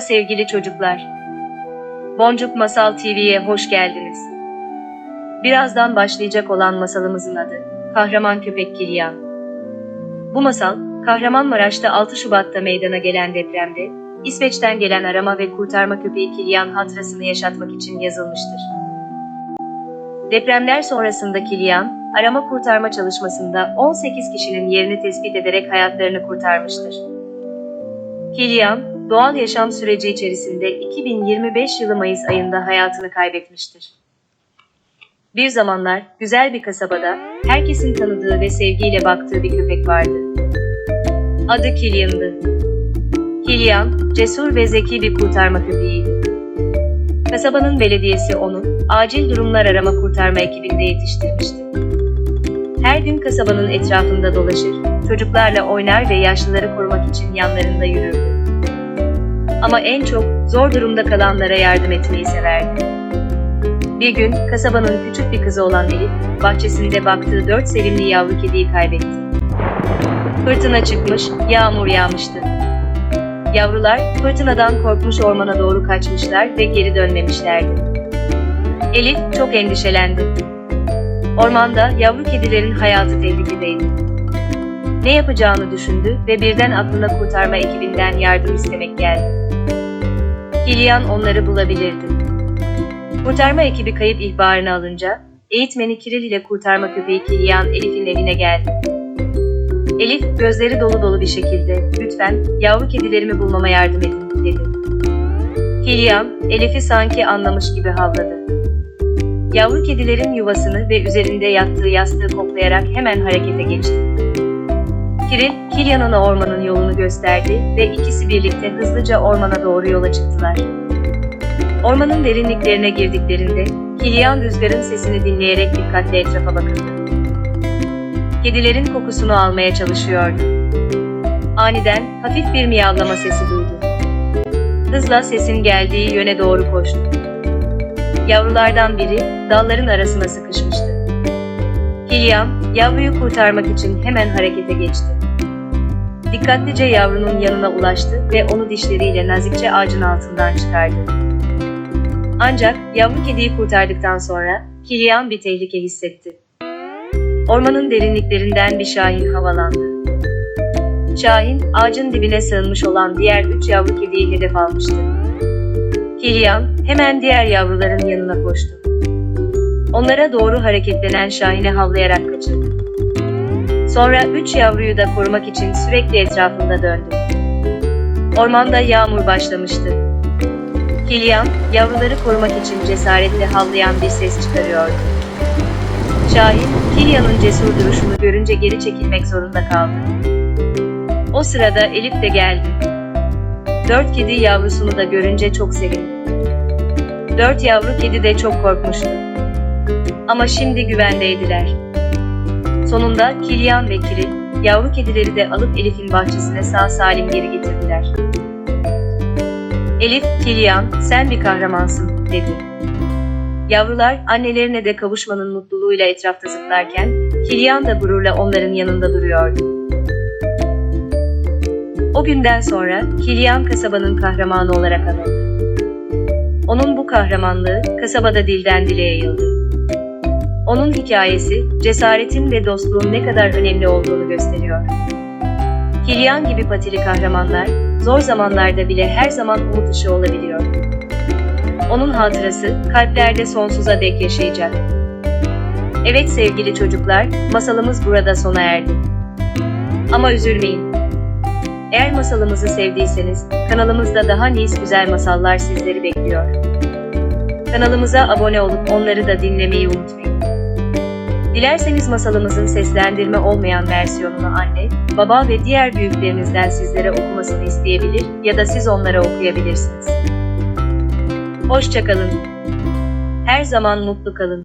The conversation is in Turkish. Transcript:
Sevgili çocuklar, Boncuk Masal TV'ye hoş geldiniz. Birazdan başlayacak olan masalımızın adı Kahraman Köpek Kilyan. Bu masal, Kahramanmaraş'ta 6 Şubat'ta meydana gelen depremde, İsveç'ten gelen arama ve kurtarma köpeği Kilyan hatırasını yaşatmak için yazılmıştır. Depremler sonrasında Kilyan, arama kurtarma çalışmasında 18 kişinin yerini tespit ederek hayatlarını kurtarmıştır. Kilyan, doğal yaşam süreci içerisinde 2025 yılı Mayıs ayında hayatını kaybetmiştir. Bir zamanlar güzel bir kasabada herkesin tanıdığı ve sevgiyle baktığı bir köpek vardı. Adı Kilyan'dı. Kilyan, cesur ve zeki bir kurtarma köpeğiydi. Kasabanın belediyesi onu acil durumlar arama kurtarma ekibinde yetiştirmişti. Her gün kasabanın etrafında dolaşır, çocuklarla oynar ve yaşlıları korumak için yanlarında yürürdü. Ama en çok zor durumda kalanlara yardım etmeyi severdi. Bir gün kasabanın küçük bir kızı olan Elif, bahçesinde baktığı dört sevimli yavru kediyi kaybetti. Fırtına çıkmış, yağmur yağmıştı. Yavrular fırtınadan korkmuş ormana doğru kaçmışlar ve geri dönmemişlerdi. Elif çok endişelendi. Ormanda yavru kedilerin hayatı tehlikedeydi. Ne yapacağını düşündü ve birden aklına kurtarma ekibinden yardım istemek geldi. Kilyan onları bulabilirdi. Kurtarma ekibi kayıp ihbarını alınca, eğitmeni Kiril ile kurtarma köpeği Kilyan Elif'in evine geldi. Elif gözleri dolu dolu bir şekilde, lütfen yavru kedilerimi bulmama yardım edin, dedi. Kilyan, Elif'i sanki anlamış gibi havladı. Yavru kedilerin yuvasını ve üzerinde yattığı yastığı koklayarak hemen harekete geçti. Kiril, Kilyan'ına ormanın yolunu gösterdi ve ikisi birlikte hızlıca ormana doğru yola çıktılar. Ormanın derinliklerine girdiklerinde, Kilyan rüzgarın sesini dinleyerek dikkatle etrafa bakındı. Kedilerin kokusunu almaya çalışıyordu. Aniden hafif bir miyavlama sesi duydu. Hızla sesin geldiği yöne doğru koştu. Yavrulardan biri dalların arasına sıkışmıştı. Kilyan, yavruyu kurtarmak için hemen harekete geçti. Dikkatlice yavrunun yanına ulaştı ve onu dişleriyle nazikçe ağacın altından çıkardı. Ancak yavru kediyi kurtardıktan sonra Kilyan bir tehlike hissetti. Ormanın derinliklerinden bir şahin havalandı. Şahin, ağacın dibine sığınmış olan diğer üç yavru kediyi hedef almıştı. Kilyan hemen diğer yavruların yanına koştu. Onlara doğru hareketlenen Şahin'e havlayarak kaçırdı. Sonra üç yavruyu da korumak için sürekli etrafında döndü. Ormanda yağmur başlamıştı. Kilyan, yavruları korumak için cesaretle havlayan bir ses çıkarıyordu. Şahin, Kilyan'ın cesur duruşunu görünce geri çekilmek zorunda kaldı. O sırada Elif de geldi. Dört kedi yavrusunu da görünce çok sevindi. Dört yavru kedi de çok korkmuştu. Ama şimdi güvendeydiler. Sonunda Kilyan ve Kiril, yavru kedileri de alıp Elif'in bahçesine sağ salim geri getirdiler. Elif, Kilyan, sen bir kahramansın, dedi. Yavrular annelerine de kavuşmanın mutluluğuyla etrafta zıplarken, Kilyan da gururla onların yanında duruyordu. O günden sonra Kilyan kasabanın kahramanı olarak anıldı. Onun bu kahramanlığı kasabada dilden dile yayıldı. Onun hikayesi, cesaretin ve dostluğun ne kadar önemli olduğunu gösteriyor. Kilyan gibi patili kahramanlar, zor zamanlarda bile her zaman umut ışığı olabiliyor. Onun hatırası, kalplerde sonsuza dek yaşayacak. Evet sevgili çocuklar, masalımız burada sona erdi. Ama üzülmeyin. Eğer masalımızı sevdiyseniz, kanalımızda daha nice güzel masallar sizleri bekliyor. Kanalımıza abone olup onları da dinlemeyi unutmayın. Dilerseniz masalımızın seslendirme olmayan versiyonunu anne, baba ve diğer büyüklerinizden sizlere okumasını isteyebilir ya da siz onlara okuyabilirsiniz. Hoşçakalın. Her zaman mutlu kalın.